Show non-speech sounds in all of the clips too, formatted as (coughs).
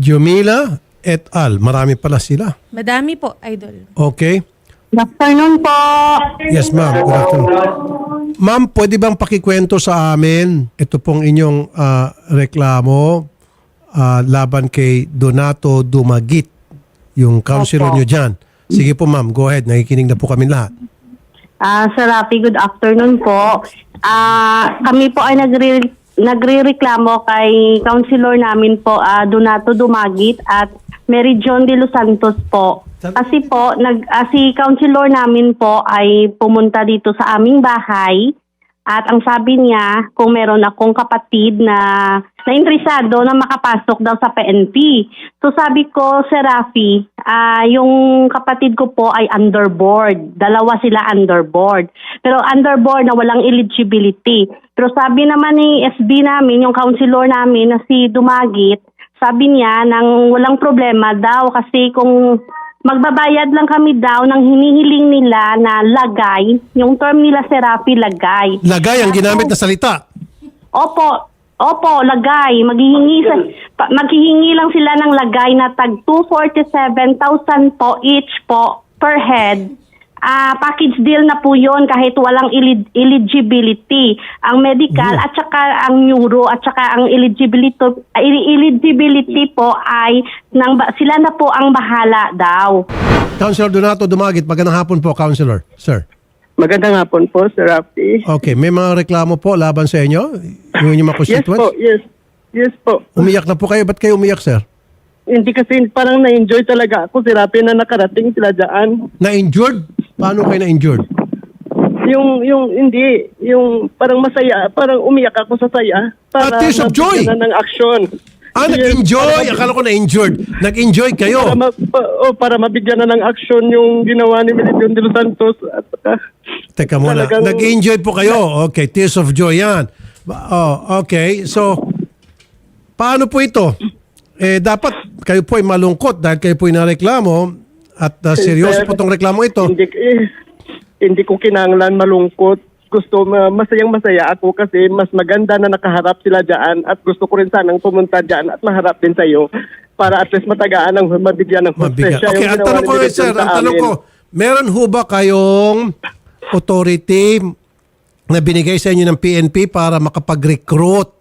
Jumila et al. Marami pala sila. Madami po, idol. Okay. Good afternoon po. Yes, ma'am. Good afternoon. Ma'am, pwede bang pakikwento sa amin ito pong inyong ah, reklamo ah, laban kay Donato Dumagit, yung counselor Opo. nyo dyan. Sige po ma'am, go ahead. Nakikinig na po kami lahat. Ah, Sir Rafi, good afternoon po. Ah, kami po ay nagre nagrereklamo kay counselor namin po, ah, Donato Dumagit at Mary John de Los Santos po. Kasi po, nag, ah, si counselor namin po ay pumunta dito sa aming bahay at ang sabi niya kung meron akong kapatid na na interesado na makapasok daw sa PNP. So sabi ko, Sir Rafi, ah, yung kapatid ko po ay underboard. Dalawa sila underboard. Pero underboard na walang eligibility. Pero sabi naman ni SB namin, yung counselor namin na si Dumagit, sabi niya nang walang problema daw kasi kung magbabayad lang kami daw ng hinihiling nila na lagay, yung term nila Serapi lagay. Lagay ang ginamit na salita. Opo, opo, lagay. Maghihingi, sa, pa- maghihingi lang sila ng lagay na tag 247,000 po each po per head. Ah, package deal na po 'yon kahit walang eli- eligibility. Ang medical at saka ang neuro at saka ang eligibility ah, eligibility po ay nang sila na po ang bahala daw. Counselor Donato Dumagit, magandang hapon po, Counselor. Sir. Magandang hapon po, Sir Rafi. Okay, may mga reklamo po laban sa inyo? Yung inyong mga Yes constituents? po, yes. Yes po. Umiyak na po kayo. Ba't kayo umiyak, sir? Hindi kasi parang na-enjoy talaga ako, Sir Rafi, na nakarating sila dyan. Na-injured? Paano kayo na-injured? Yung, yung, hindi, yung parang masaya, parang umiyak ako sa saya. Ah, tears of joy! mabigyan Na ng action. Ah, nag-enjoy! para- Akala ko na-injured. Nag-enjoy Para, kayo. ma- pa- oh, para mabigyan na ng action yung ginawa ni Militon de los Santos. At, saka, Teka muna. Talagang- Nag-enjoy po kayo. Okay, tears of joy yan. Ba- Oh, okay. So, paano po ito? Eh, dapat kayo po ay malungkot dahil kayo po ay nareklamo at uh, seryoso po itong reklamo ito. hindi, eh, hindi ko kinanglan malungkot. Gusto, ma- masayang masaya ako kasi mas maganda na nakaharap sila dyan at gusto ko rin sanang pumunta dyan at maharap din sa'yo para at least matagaan ng mabigyan ng Mabigat. hostesya Okay, ang tanong ko Militon sir, ang tanong ko, meron ho ba kayong authority na binigay sa inyo ng PNP para makapag-recruit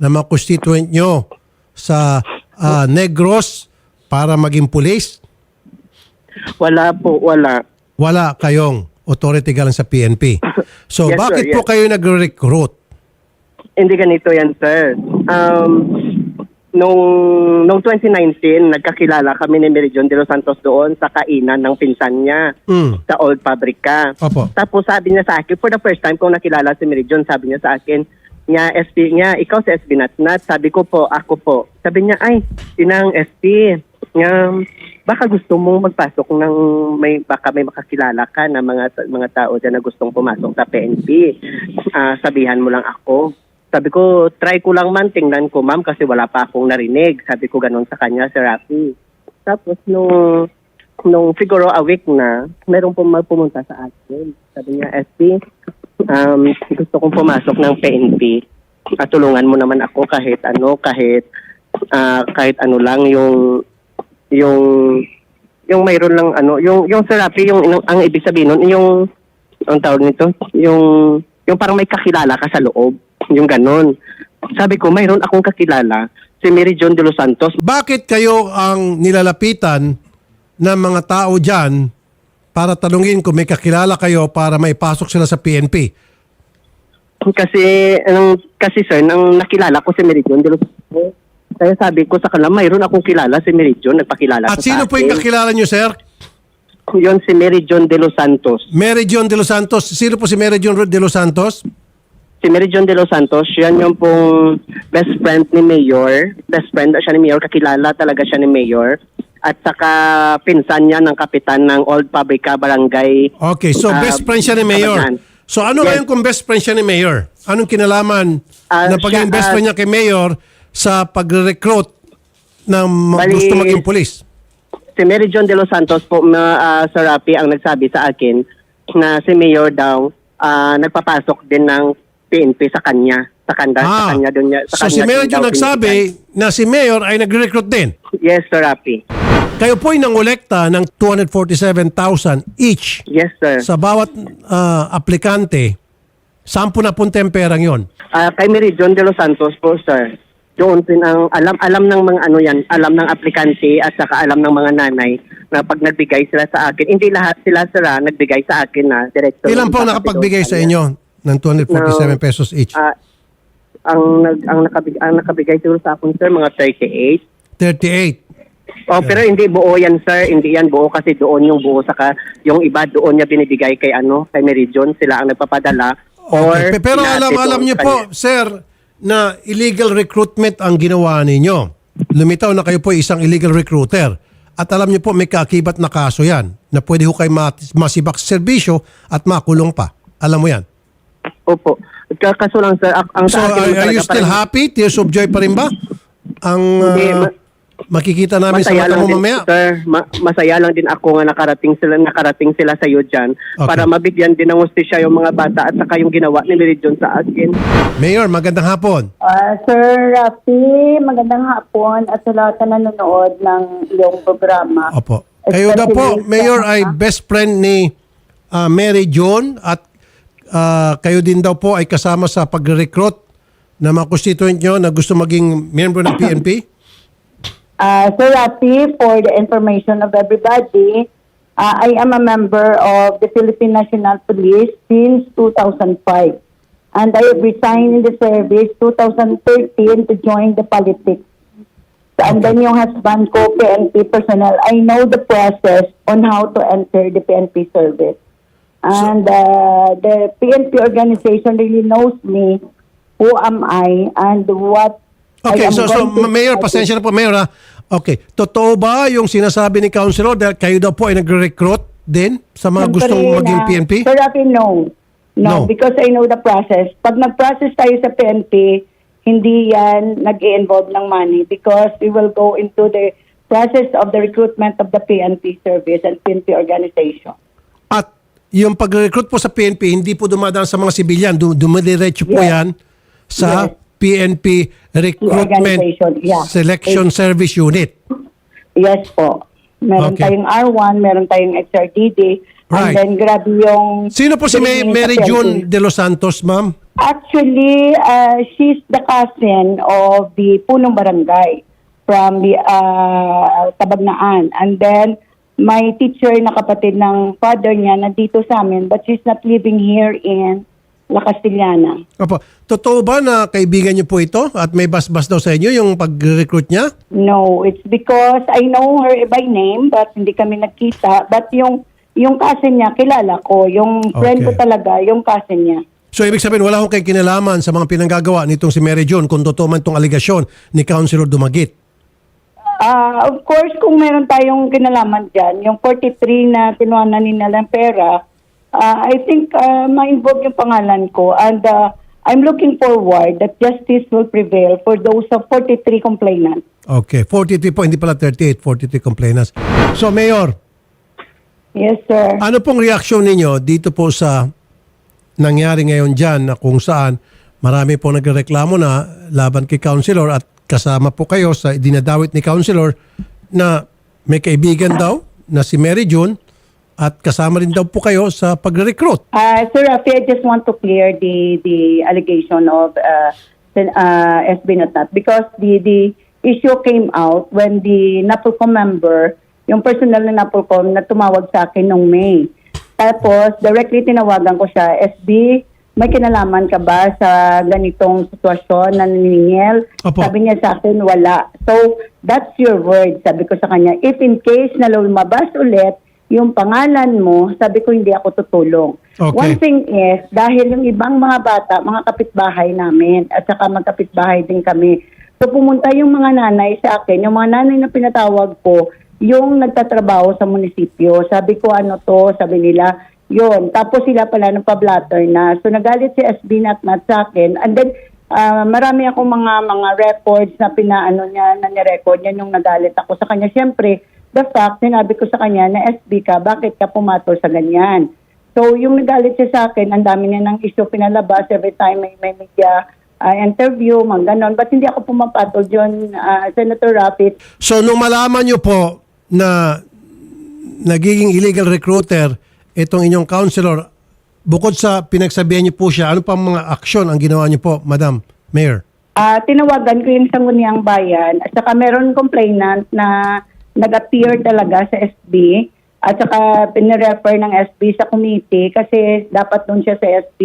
ng mga constituent nyo sa ah, Negros para maging police? Wala po, wala. Wala kayong authority galing sa PNP. So Yes, sir, bakit po yes. kayo nag-recruit? Hindi ganito yan, sir. Um, nung, nung 2019, nagkakilala kami ni Meridion de los Santos doon sa kainan ng pinsan niya Mm. sa Old Fabrica. Opo. Tapos sabi niya sa akin, for the first time kong nakilala si Meridion, sabi niya sa akin, niya, SP niya, ikaw si SB Natnat. Sabi ko po, ako po. Sabi niya, ay, inang SP. Nga, baka gusto mong magpasok ng, may, baka may makakilala ka na mga, mga tao dyan na gustong pumasok sa PNP. Ah, sabihan mo lang ako. Sabi ko, try ko lang man, tingnan ko ma'am kasi wala pa akong narinig. Sabi ko ganun sa kanya, Sir Rafi. Tapos nung nung siguro a week na, meron po pumunta sa akin. Sabi niya, SP, um, gusto kong pumasok ng PNP. At tulungan mo naman ako kahit ano, kahit ah, kahit ano lang yung yung yung mayroon lang ano, yung yung therapy, yung yung- ang ibig sabihin nun, yung ang tawag nito, yung yung parang may kakilala ka sa loob, yung ganun. Sabi ko, mayroon akong kakilala, si Mary John de los Santos. Bakit kayo ang nilalapitan ng mga tao dyan para tanungin kung may kakilala kayo para maipasok sila sa PNP? Kasi, anong, kasi sir, nang nakilala ko si Meridion, de los Santos, kaya sabi ko sa kanila, mayroon akong kilala si Meridion, nagpakilala At sino po yung kakilala nyo, sir? Yun si Meridion de los Santos. Mary John de los Santos. Sino po si Mary John de los Santos? Si Meridion de los Santos, yan yung pong best friend ni Mayor. Best friend siya ni Mayor, kakilala talaga siya ni Mayor. At saka pinsan niya ng kapitan ng Old Fabrica Barangay. Okay, so Ah, best friend siya ni Mayor. kabataan. So ano Yes. ngayon kung best friend siya ni Mayor? Anong kinalaman Ah, na pagiging siya, best ah, friend niya kay Mayor sa pag-recruit ng ma- Bali- gusto maging pulis? si Mary John de los Santos po, na ah, Sir ang nagsabi sa akin na si Mayor daw ah, nagpapasok din ng PNP sa kanya. Sa kanya, sa kanya doon niya. Sa Ah, so si kanya Mayor din yung daw nagsabi na si Mayor ay nag-recruit din. Yes, Sir Rafi. Kayo po ay nangolekta ng 247,000 each Yes, sir. sa bawat ah, aplikante. Saan po napunta yung perang yon? Ah, kay Mary John de los Santos po, sir. Doon din ang alam alam ng mga ano yan, alam ng aplikante at saka alam ng mga nanay na pag nagbigay sila sa akin, hindi lahat sila sila nagbigay sa akin na director. Ilan po nakapagbigay sa inyo ng 247 pesos each? Ah, ang nag ang nakabigay ang nakabigay siguro sa akin sir mga 38. 38. Oh, pero hindi buo yan sir, hindi yan buo kasi doon yung buo saka yung iba doon niya binibigay kay ano, kay John, sila ang nagpapadala or Okay. Pe- Pero alam alam niyo po, sir, na illegal recruitment ang ginawa ninyo. Lumitaw na kayo po isang illegal recruiter. At alam niyo po may kaakibat na kaso yan na pwede ho kayo ma- masibak sa serbisyo at makulong pa. Alam mo yan. Opo. Ka- Kaso lang sir, ak- ang So sa akin are, are talaga you still parang- happy? Tears of joy pa rin ba? Ang Hindi, uh, ma- makikita namin sa masaya mata lang mo din, mamaya. sir, ma- masaya lang din ako nga nakarating sila nakarating sila sa iyo diyan Okay. para mabigyan din ng hustisya yung mga bata at saka yung ginawa ni Mary John sa akin. Mayor, magandang hapon. Ah, Sir Rafi, magandang hapon at sa lahat na nanonood ng iyong programa. Opo. Kayo daw po, Mayor, sa- ay best friend ni ah, Mary John at ah, kayo din daw po ay kasama sa pag-recruit na mga constituent nyo na gusto maging member ng PNP? (coughs) Ah, Sir Rafi, for the information of everybody, ah, I am a member of the Philippine National Police since 2005. And I resigned in the service 2013 to join the politics. And then yung husband ko, PNP personnel, I know the process on how to enter the PNP service. And uh, the PNP organization really knows me, who am I, and what Okay, so, so Mayor, pasensya na po, Mayor ha. Okay, totoo ba yung sinasabi ni Councilor dahil kayo daw po ay nag-recruit din sa mga Siyempre gustong na- maging PNP? Sir Rafi, no. No. no. because I know the process. Pag nag-process tayo sa PNP, hindi yan nag involve ng money because we will go into the process of the recruitment of the PNP service and PNP organization. At yung pag-recruit po sa PNP, hindi po dumadaan sa mga sibilyan. Du- Dumadiretso po Yes. yan sa Yes. PNP Recruitment Organization, yeah. Selection Service Unit. Yes po. Meron Okay. tayong R1, meron tayong XRDD, Right. and then grabe yung... Sino po si May- Mary. June de los Santos, ma'am? Actually, uh, she's the cousin of the Punong Barangay from the uh, Tabagnaan. And then, my teacher na kapatid ng father niya nandito sa amin but she's not living here in La Castellana. Opo. Totoo ba na kaibigan niyo po ito at may basbas daw sa inyo yung pag-recruit niya? No, it's because I know her by name but hindi kami nagkita. But yung yung cousin niya, kilala ko. Yung friend ko Okay. talaga, yung cousin niya. So ibig sabihin wala akong kay kinalaman sa mga pinanggagawa nitong si Mary June kung totoo man itong aligasyon ni Councilor Dumagit. Ah, of course, kung meron tayong kinalaman dyan, yung 43 na tinuhanan ni ng pera, ah, I think ah, ma-involve yung pangalan ko. And ah, I'm looking forward that justice will prevail for those of 43 complainants. Okay, 43 po, hindi pala 38, 43 complainants. So Mayor, Yes, sir. ano pong reaksyon ninyo dito po sa nangyari ngayon dyan na kung saan marami po nagreklamo na laban kay Councilor at kasama po kayo sa dinadawit ni Councilor na may kaibigan daw na si Mary June at kasama rin daw po kayo sa pagre-recruit. Uh, Sir Rafi, I just want to clear the the allegation of uh, uh, SB Natat because the the issue came out when the NAPOLCOM member, yung personal na NAPOLCOM na tumawag sa akin nung May. Tapos, directly tinawagan ko siya, SB, may kinalaman ka ba sa ganitong sitwasyon na naniningil? Opo. Sabi niya sa akin, wala. So, that's your word, sabi ko sa kanya. If in case na lumabas ulit yung pangalan mo, sabi ko hindi ako tutulong. Okay. One thing is, dahil yung ibang mga bata, mga kapitbahay namin, at saka magkapitbahay din kami. So pumunta yung mga nanay sa akin, yung mga nanay na pinatawag ko, yung nagtatrabaho sa munisipyo. Sabi ko ano to, sabi nila, yun. Tapos sila pala ng pablatter na. So nagalit si SB Natnat sa akin. And then, ah, marami akong mga mga records na pinaano niya, na nirecord niya nung nagalit ako sa kanya. Siyempre, the fact, sinabi ko sa kanya na SB ka, bakit ka pumatol sa ganyan? So, yung nagalit siya sa akin, ang dami niya ng issue pinalabas every time may, may media ah, interview, mga ganon. But hindi ako pumapatol yun, ah, Senator Rapid. So nung malaman nyo po na nagiging illegal recruiter itong inyong counselor, bukod sa pinagsabihan niyo po siya, ano pang mga aksyon ang ginawa niyo po, Madam Mayor? Ah, tinawagan ko yung Sangguniang Bayan at saka meron complainant na nag-appear talaga sa SB at saka pinirefer ng SB sa committee kasi dapat doon siya sa SB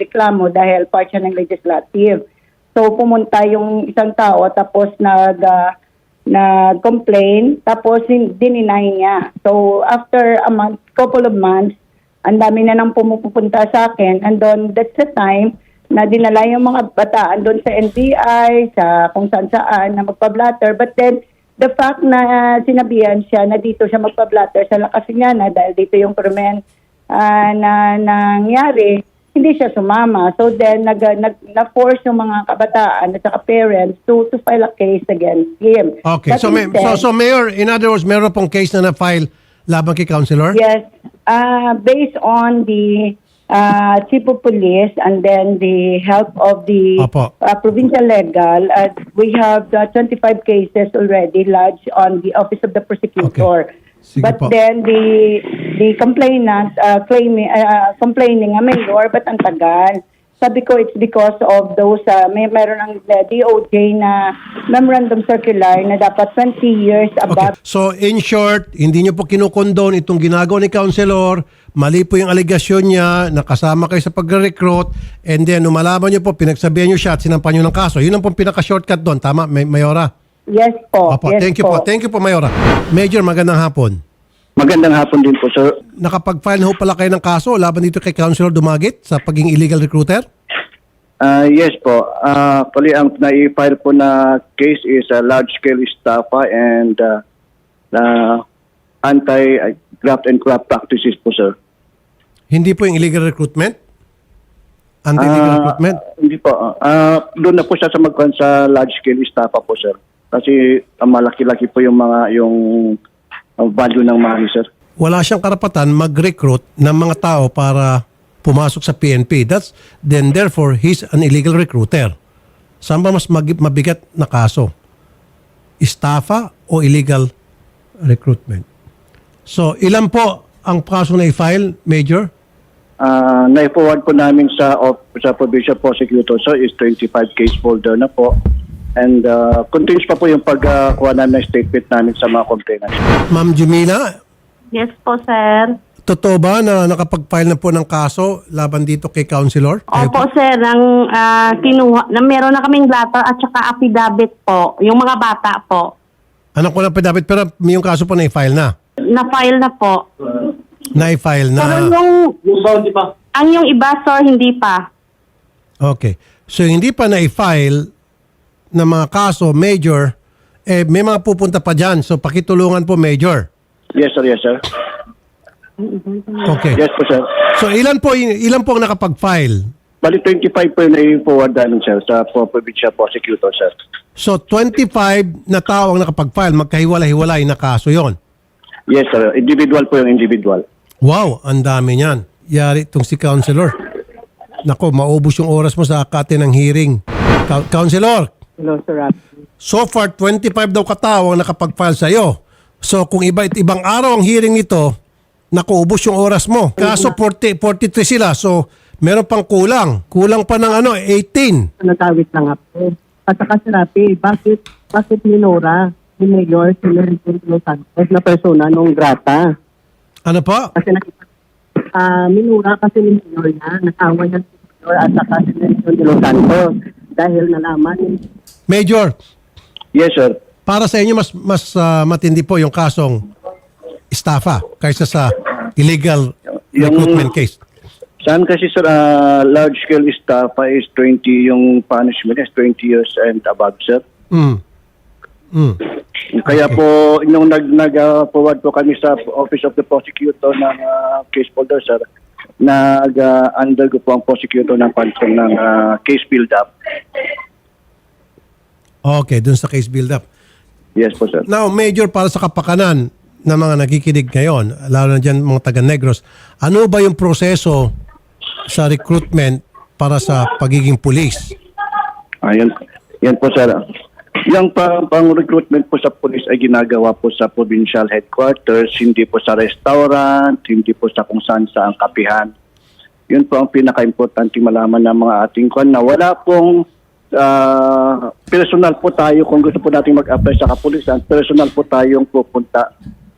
reklamo dahil part siya ng legislative. So pumunta yung isang tao tapos nag ah, nag-complain tapos dininay niya. So after a month, couple of months, ang dami na nang pumupunta sa akin and then that's the time na dinala yung mga bataan doon sa NBI, sa kung saan saan na magpa-blatter. But then, the fact na sinabihan siya na dito siya magpa-blatter sa lakas niya na dahil dito yung krimen ah, na nangyari, hindi siya sumama. So then, nag, nag, na-force yung mga kabataan at saka parents to, to file a case against him. Okay, so, may, so, so Mayor, in other words, meron pong case na na-file laban kay counselor? Yes, uh, based on the uh, chief of police and then the help of the Opo. uh, provincial legal, uh, we have uh, 25 cases already lodged on the office of the prosecutor. Okay. Sige but po. then the the complainant uh, claiming uh, complaining a mayor but ang tagal. Sabi ko it's because of those uh, may meron ng uh, DOJ na memorandum circular na dapat 20 years Okay. above So in short, hindi niyo po kinukondone itong ginagawa ni Counselor, mali po yung aligasyon niya, nakasama kayo sa pagre-recruit, and then umalaman niyo po, pinagsabihan niyo siya at sinampan niyo ng kaso. Yun ang pong pinaka-shortcut doon. Tama, May- Mayora? Yes po. Opo, yes thank you po. Thank you po, Mayora. Major, magandang hapon. Magandang hapon din po, sir. Nakapag-file na ho pala kayo ng kaso laban dito kay Counselor Dumagit sa pagiging illegal recruiter? Ah, yes po. Ah, pali ang nai-file po na case is a large-scale estafa and uh, uh, anti-graft and craft practices po, sir. Hindi po yung illegal recruitment? Anti-illegal Ah, recruitment? Hindi po. Ah, doon na po siya sa magkuhan sa large-scale estafa po, sir. Kasi ah, malaki-laki po yung mga yung ah, value ng money, sir. Wala siyang karapatan mag-recruit ng mga tao para pumasok sa PNP. That's then therefore he's an illegal recruiter. Saan ba mas mag- mabigat na kaso? Estafa o illegal recruitment? So, ilan po ang kaso na i-file, Major? Ah, na-forward po namin sa of, sa provincial prosecutor sir is 25 case folder na po. And uh, continues pa po yung pagkuha namin ng statement namin sa mga complainants. Ma'am Jumila, Yes po, sir. totoo ba na nakapag-file na po ng kaso laban dito kay Counselor? Kayo Opo, po? sir. Ang ah, kinuha, na meron na kaming letter at saka affidavit po. Yung mga bata po. Anak ko na pa dapat pero yung kaso po na-file na. Na-file na po. Na-file na. Pero yung... Ang yung iba, sir, hindi pa. Okay. So hindi pa na-file na mga kaso, Major, eh may mga pupunta pa dyan. So pakitulungan po, Major. Yes sir, yes sir. Okay. Yes po sir. So ilan po ilan po ang nakapag-file? Bali 25 po yung na-forward namin sir sa po- provincial prosecutor sir. So 25 na tao ang nakapag-file, magkahiwalay-hiwalay na kaso 'yon. Yes sir, individual po yung individual. Wow, ang dami niyan. Yari itong si Counselor. Nako, maubos yung oras mo sa akate ng hearing. Coun- Counselor, Hello, Sir Rafi. So far, 25 daw katao ang nakapag-file sa'yo. So kung iba ibang araw ang hearing nito, nakuubos yung oras mo. Kaso 40, 43 sila. So meron pang kulang. Kulang pa ng ano, 18. natawit lang ako. At saka si Rapi, bakit, bakit minura ni Mayor si Lorenzo Santos na persona nung grata? Ano pa? Kasi nakita, ah minura kasi ni Mayor niya, nakawa niya si Mayor at saka si Lorenzo Santos dahil nalaman ni Major, Yes sir. Para sa inyo mas mas ah, matindi po yung kasong estafa kaysa sa illegal Yung- recruitment case. Saan kasi sir, ah, large scale estafa is 20 yung punishment is 20 years and above sir. Mm. Mm. Kaya po, nung nag, nag-forward po kami sa Office of the Prosecutor ng ah, case folder, sir, nag-undergo po ang prosecutor ng pansin ng ah, case build-up. Okay, dun sa case build-up. Yes po, sir. Now, major para sa kapakanan ng mga nakikinig ngayon, lalo na dyan mga taga-Negros, ano ba yung proseso sa recruitment para sa pagiging pulis? Ayun, yan po sir. Yung pang, pang-recruitment po sa police ay ginagawa po sa provincial headquarters, hindi po sa restaurant, hindi po sa kung saan sa ang kapihan. Yun po ang pinaka-importante malaman ng mga ating kwan na wala pong ah, personal po tayo kung gusto po nating mag-apply sa kapulisan, personal po tayong pupunta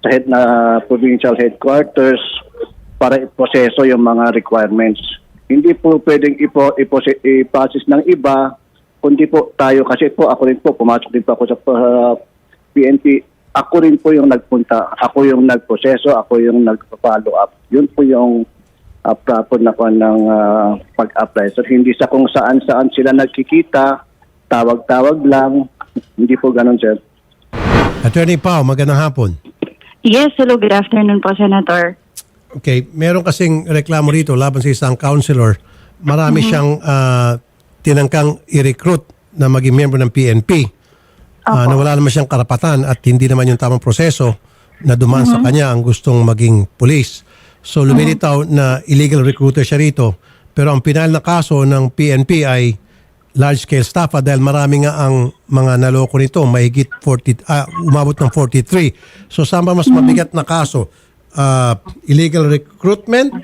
sa head na provincial headquarters para iproseso yung mga requirements. Hindi po pwedeng ipo, ipo- i-process ng iba, kundi po tayo, kasi po ako rin po, pumasok din po ako sa uh, PNP, ako rin po yung nagpunta, ako yung nagproseso, ako yung nag-follow up. Yun po yung uh, proper na po ng ah, pag-apply. So hindi sa kung saan-saan sila nagkikita, tawag-tawag lang, hindi po ganun sir. Attorney Pao, magandang hapon. Yes, hello, good afternoon po, Senator. Okay, meron kasing reklamo rito laban sa isang counselor. Marami siyang ah, tinangkang i-recruit na maging member ng PNP. Ah, na wala naman siyang karapatan at hindi naman yung tamang proseso na dumaan sa kanya ang gustong maging police. So lumilitaw na illegal recruiter siya rito. Pero ang pinal na kaso ng PNP ay large-scale staff dahil marami nga ang mga naloko nito, mahigit 40, ah, umabot ng 43. So saan mas mabigat na kaso? Ah, illegal recruitment,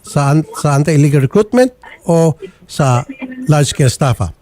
sa, sa anti-illegal recruitment o sa large-scale staff? ah?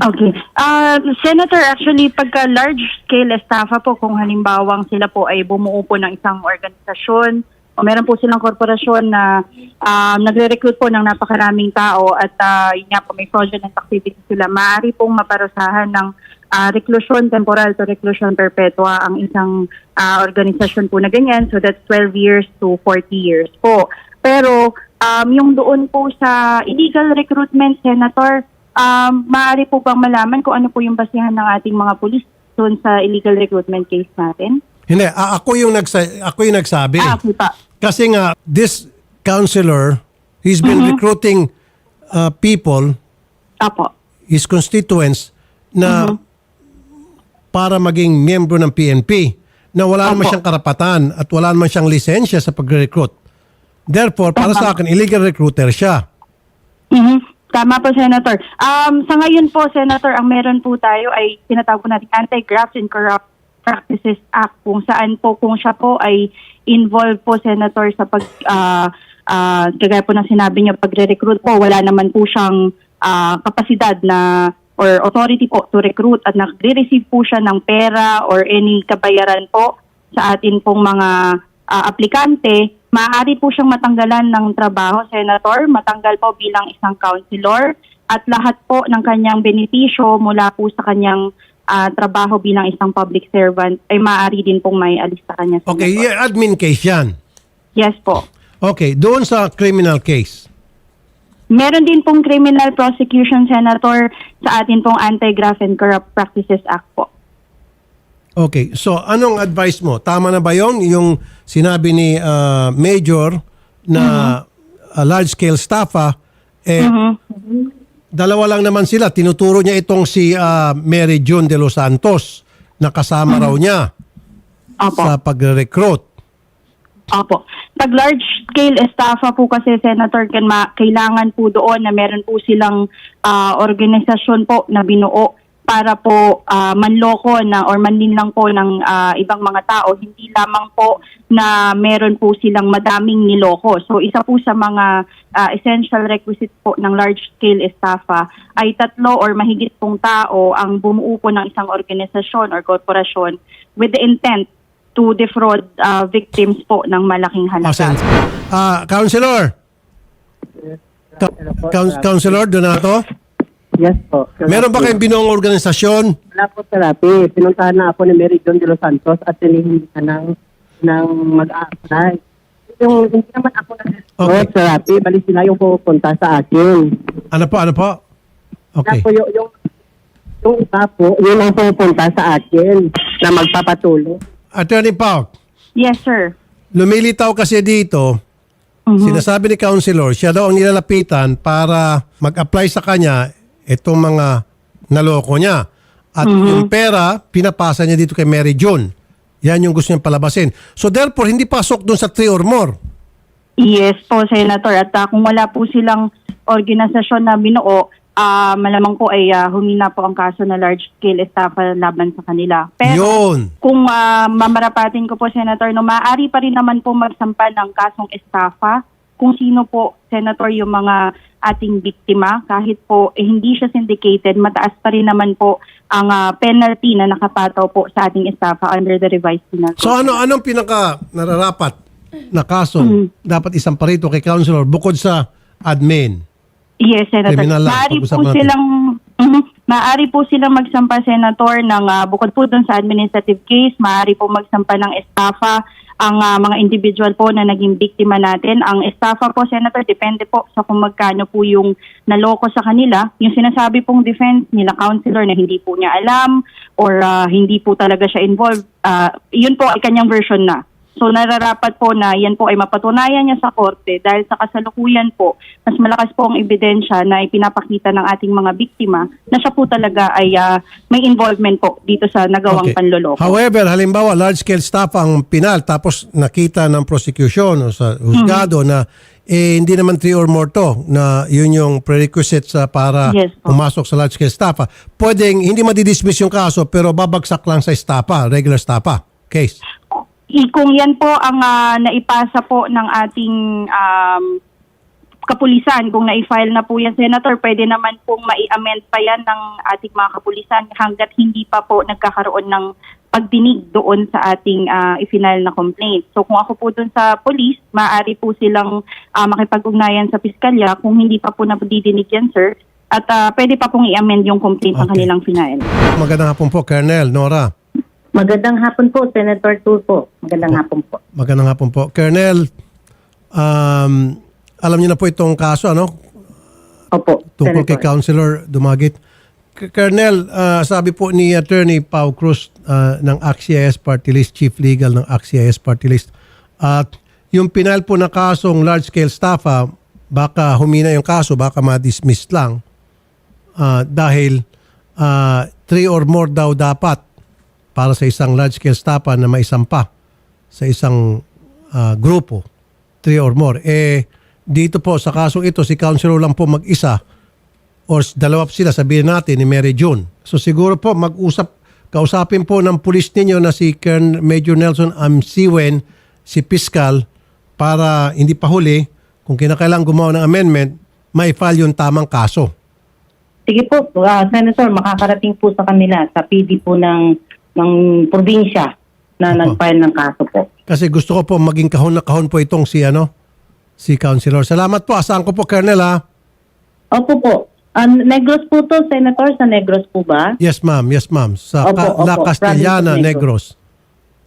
Okay. Ah, Senator, actually, pagka large-scale estafa po, kung halimbawang sila po ay bumuo po ng isang organisasyon, o meron po silang korporasyon na ah, nagre-recruit po ng napakaraming tao at ah, yun nga po may fraudulent activity sila, maaari pong maparusahan ng ah, reclusion temporal to reclusion perpetua ang isang ah, organisasyon po na ganyan. So that's 12 years to 40 years po. Pero um, yung doon po sa illegal recruitment, Senator, um, maaari po bang malaman kung ano po yung basihan ng ating mga pulis doon sa illegal recruitment case natin? Hindi, ako yung, nagsa- ako yung nagsabi. Ah, okay pa. Kasi nga, this counselor, he's been recruiting uh, people, Apo. his constituents, na para maging miyembro ng PNP na wala naman Opo. siyang karapatan at wala naman siyang lisensya sa pag-recruit. Therefore, para sa akin, illegal recruiter siya. Mhm. Tama po, Senator. Um, sa ngayon po, Senator, ang meron po tayo ay tinatawag po natin Anti-Graft and Corrupt Practices Act kung saan po kung siya po ay involved po, Senator, sa pag, ah, ah, kagaya po ng sinabi niyo, pagre-recruit po, wala naman po siyang ah, kapasidad na or authority po to recruit at nagre-receive po siya ng pera or any kabayaran po sa atin pong mga ah, aplikante, maaari po siyang matanggalan ng trabaho, Senator, matanggal po bilang isang counselor at lahat po ng kanyang benepisyo mula po sa kanyang ah, trabaho bilang isang public servant ay maaari din pong may alis sa kanya, Senator. Okay, yeah, admin case yan. Yes po. Okay, doon sa criminal case. Meron din pong criminal prosecution, Senator, sa atin pong Anti-Graft and Corrupt Practices Act po. Okay, so anong advice mo? Tama na ba yon yung sinabi ni uh, Major na uh, large-scale staff ah, eh, dalawa lang naman sila. Tinuturo niya itong si uh, Mary June de los Santos na kasama raw niya Opo. sa pag-recruit. Opo. Pag large scale estafa po kasi Senator kan kailangan po doon na meron po silang ah, organisasyon po na binuo para po ah, manloko na or manlinlang po ng ah, ibang mga tao hindi lamang po na meron po silang madaming niloko. So isa po sa mga ah, essential requisite po ng large scale estafa ay tatlo or mahigit pong tao ang bumuo po ng isang organisasyon or korporasyon with the intent to defraud uh, victims po ng malaking halaga. Ah, Counselor. Ka- Coun- Counselor Donato, Yes po. meron ba kayong binuong organisasyon? Wala po therapy. Pinuntahan na ako ni Mary John de los Santos at tinihingi ka ng, ng mag-a-apply. Yung, hindi naman ako na Okay. therapy, bali sila yung pupunta sa akin. Ano po, ano po? Okay. Tapos yung, yung, yung iba po, yun ang pupunta sa akin na magpapatuloy. Attorney Pao, Yes, sir. lumilitaw kasi dito, sinasabi ni Counselor, siya daw ang nilalapitan para mag-apply sa kanya itong mga naloko niya. At yung pera, pinapasa niya dito kay Mary June. Yan yung gusto niyang palabasin. So therefore, hindi pasok dun sa three or more. Yes po, Senator. At uh, kung wala po silang organisasyon na binuo, ah, malamang po ay ah, humina po ang kaso na large-scale estafa laban sa kanila. Pero Yun. kung ah, mamarapatin ko po, Senator, no, maaari pa rin naman po magsampa ng kasong estafa kung sino po, Senator, yung mga ating biktima. Kahit po eh, hindi siya syndicated, mataas pa rin naman po ang ah, penalty na nakapataw po sa ating estafa under the revised penal code. So ano anong pinaka nararapat na kaso Mm. dapat isang parito kay counselor bukod sa admin? Yes, Senator. Criminal lang. Maaari po Pag-usapan natin. silang Mhm. maaari po silang magsampa senator ng ah, bukod po dun sa administrative case, maaari po magsampa ng estafa ang ah, mga individual po na naging biktima natin. Ang estafa po, Senator, depende po sa kung magkano po yung naloko sa kanila. Yung sinasabi pong defense nila counselor na hindi po niya alam or ah, hindi po talaga siya involved, ah, yun po ay kanyang version na. So nararapat po na yan po ay mapatunayan niya sa korte dahil sa kasalukuyan po, mas malakas po ang ebidensya na ipinapakita ng ating mga biktima na siya po talaga ay ah, may involvement po dito sa nagawang panloloko. However, halimbawa large scale staff ang pinal tapos nakita ng prosecution o sa husgado na eh, hindi naman three or more to na yun yung prerequisite sa para Yes po. pumasok sa large scale staff. Pwedeng hindi madidismiss yung kaso pero babagsak lang sa staffa, regular staffa case. I- kung yan po ang ah, naipasa po ng ating um, kapulisan, kung na-file na po yan, Senator, pwede naman pong mai-amend pa yan ng ating mga kapulisan hanggat hindi pa po nagkakaroon ng pagdinig doon sa ating uh, ifinal na complaint. So kung ako po doon sa police, maaari po silang ah, makipag-ugnayan sa piskalya kung hindi pa po nadidinig yan, sir. At ah, pwede pa pong i-amend yung complaint ng Okay. kanilang final. Magandang hapon po, Colonel Nora. Magandang hapon po, Senator Tulfo. Magandang hapon po. Magandang hapon po. Colonel, um, alam niyo na po itong kaso, ano? Opo, tungkol kay Councilor Dumagit. K- Colonel, ah, sabi po ni Attorney Pau Cruz ah, ng AXIS Party List, Chief Legal ng AXIS Party List, at yung pinal po na kasong large-scale staffa, baka humina yung kaso, baka ma-dismiss lang ah, dahil ah, three or more daw dapat para sa isang large-scale staffa na maisampa sa isang ah, grupo, three or more. Eh, dito po sa kasong ito, si Councilor lang po mag-isa or dalawa po sila, sabihin natin, ni Mary June. So siguro po, mag-usap, kausapin po ng pulis ninyo na si Colonel Major Nelson Amsiwen, si Piskal, para hindi pa huli, kung kinakailangan gumawa ng amendment, ma-file yung tamang kaso. Sige po, ah, Senator, makakarating po sa kanila sa PD po ng ng probinsya na Opo. nag-file ng kaso po. Kasi gusto ko po maging kahon na kahon po itong si ano, si Councilor. Salamat po. Asahan ko po, Colonel, ha? Opo po. Ah, Negros po to, Senator, sa Negros po ba? Yes, ma'am. Yes, ma'am. Sa Opo, Ka- opo. La Castellana, Province of Negros.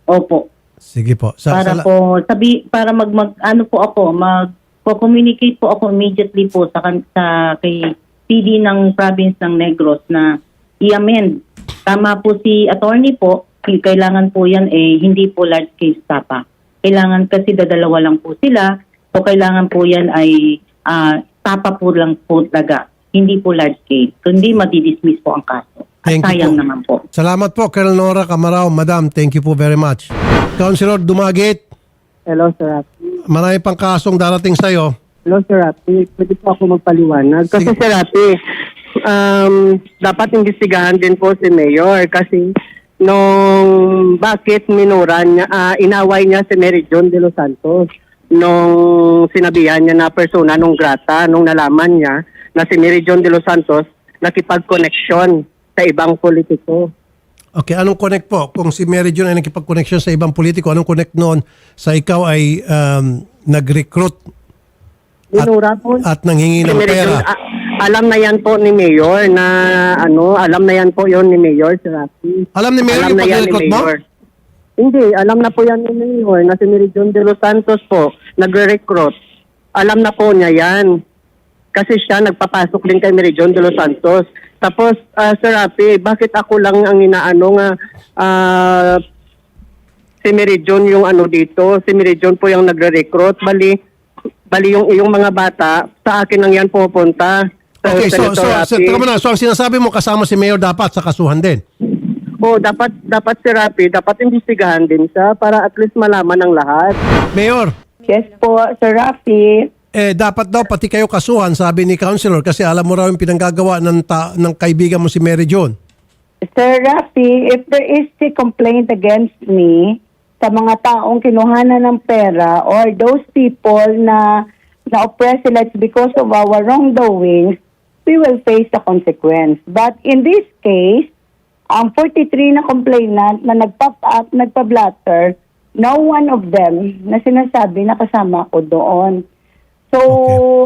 Opo. Sige po. Sa, Para sa- po sabi para mag, mag ano po ako, mag communicate po ako immediately po sa kan- sa kay PD ng province ng Negros na i-amend. Tama po si attorney po, kailangan po yan eh hindi po large case tapa. Kailangan kasi dadalawa lang po sila o kailangan po yan ay ah, tapa po lang po talaga. Hindi po large case. Kundi madidismiss po ang kaso. At Thank you sayang po. naman po. Salamat po, Colonel Nora Camarao. Madam, thank you po very much. Councilor Dumagit, Hello, Sir marami pang kasong darating sa'yo. Hello, Sir Rafi. Pwede po ako magpaliwanag. Kasi, Sige. Sir Rafi, um, dapat imbestigahan din po si Mayor kasi nung bakit minuran niya, ah, inaway niya si Mary John de los Santos nung sinabihan niya na persona nung grata, nung nalaman niya na si Mary John de los Santos nakipag-connection sa ibang politiko. Okay, anong connect po? Kung si Mary June ay nakipag-connection sa ibang politiko, anong connect noon sa ikaw ay um, nag-recruit minura po. at nanghingi ng Mary John, pera? ah, alam na yan po ni Mayor na ano, alam na yan po yon ni Mayor, Sir Rafi. Alam ni Mary Alam yung pag-recruit mo? Mayor. Hindi, alam na po yan ni Mayor na si Mary John de los Santos po nagre-recruit. Alam na po niya yan. Kasi siya nagpapasok din kay Mary John de los Santos. Tapos, ah, Sir Rafi, bakit ako lang ang inaano nga ah, si Mary John yung ano dito? Si Mary John po yung nagre-recruit. Bali, bali yung, yung mga bata, sa akin lang yan pupunta. Okay, so, so, Senator so, Rafi. teka muna. so ang sinasabi mo kasama si Mayor dapat sa kasuhan din. Oo, dapat dapat si Rapi, dapat imbestigahan din siya para at least malaman ng lahat. Mayor, Yes po, Sir Rafi. Eh, dapat daw pati kayo kasuhan, sabi ni Counselor, kasi alam mo raw yung pinanggagawa ng, ta- ng kaibigan mo si Mary John. Sir Rafi, if there is a complaint against me sa mga taong kinuhanan ng pera or those people na na-oppress sila it's because of our wrongdoings, we will face the consequence. But in this case, ang 43 na complainant na nagpa up, nagpa-blatter, no one of them na sinasabi na kasama ko doon. So,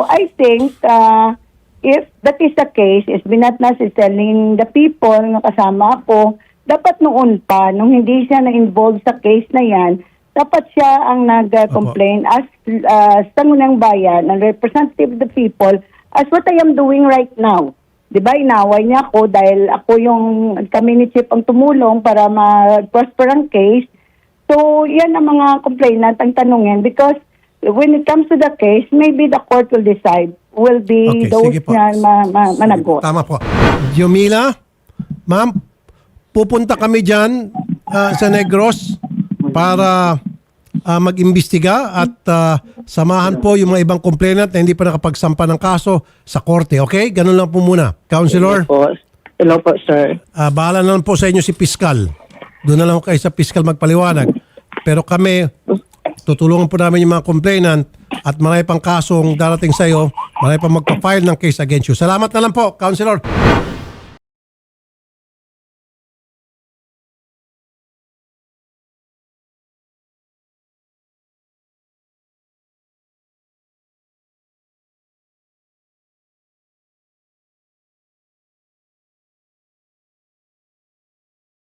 I think uh, if that is the case, is Binatnas is telling the people na kasama ko, dapat noon pa, nung hindi siya na-involve sa case na yan, dapat siya ang nag-complain as uh, sangunang bayan, ang representative of the people, as what I am doing right now. Di ba, inaway niya ako dahil ako yung kami ni Chip ang tumulong para ma-prosper ang case. So, yan ang mga complainant ang tanungin because when it comes to the case, maybe the court will decide will be Okay, those na ma- ma- managot. Tama po. Yumila, ma'am, pupunta kami dyan ah, sa Negros para ah, mag-imbestiga at ah, samahan po yung mga ibang complainant na hindi pa nakapagsampa ng kaso sa korte. Okay? Ganun lang po muna. Counselor, Po. Hello po, sir. ah, bahala na lang po sa inyo si Piskal. Doon na lang kayo sa Piskal magpaliwanag. Pero kami, tutulungan po namin yung mga complainant at marami pang kasong darating sa iyo, marami pang magpa-file ng case against you. Salamat na lang po, Counselor.